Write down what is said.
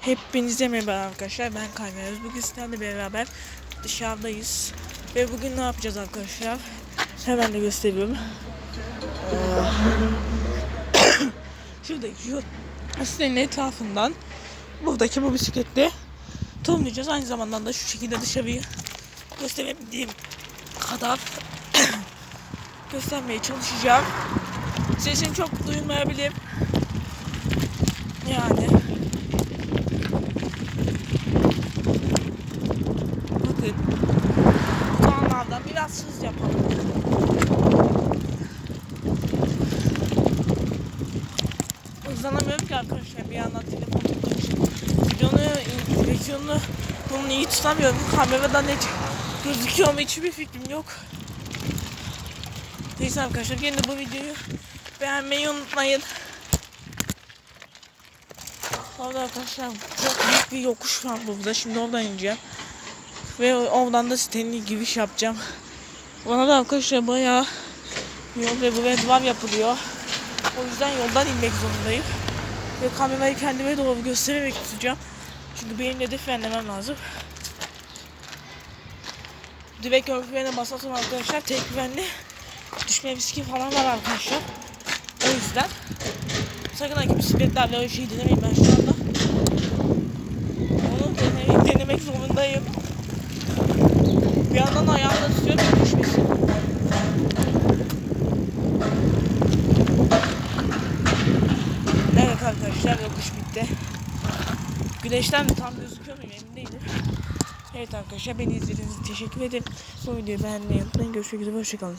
Hepinize merhaba arkadaşlar. Ben Kaymer. Bugün sizlerle beraber dışarıdayız. Ve bugün ne yapacağız arkadaşlar? Hemen de gösteriyorum. Ee, Şuradaki şu sitenin etrafından buradaki bu bisikletle turlayacağız. Aynı zamanda da şu şekilde dışarıyı gösterebildiğim kadar göstermeye çalışacağım. Sesim çok duyulmayabilir. Bakın. Dağlardan biraz hız yapalım. Hızlanamıyorum ki arkadaşlar bir yandan telefon. Videonu, direksiyonunu bunun iyi tutamıyorum. Kameradan ne gözüküyor mu hiçbir fikrim yok. Neyse arkadaşlar yine bu videoyu beğenmeyi unutmayın. Orada arkadaşlar çok büyük bir yokuş var burada. Şimdi oradan ineceğim. Ve oradan da sitenin giriş yapacağım. Bana da arkadaşlar bayağı yol ve buraya duvar yapılıyor. O yüzden yoldan inmek zorundayım. Ve kamerayı kendime doğru göstererek tutacağım. Çünkü benimle de frenlemem lazım. Direkt ön frene basarsam arkadaşlar tek frenli düşme riski falan var arkadaşlar. O yüzden sakın hangi bisikletlerle öyle şey denemeyin ben şu anda. Onu denemek, denemek zorundayım. Bir yandan ayağımda tutuyorum ki düşmesin. Evet arkadaşlar yokuş bitti. Güneşten de tam gözüküyor muyum emin değilim. Evet arkadaşlar beni izlediğiniz için teşekkür ederim. Bu videoyu beğenmeyi unutmayın. Görüşmek üzere. Hoşçakalın.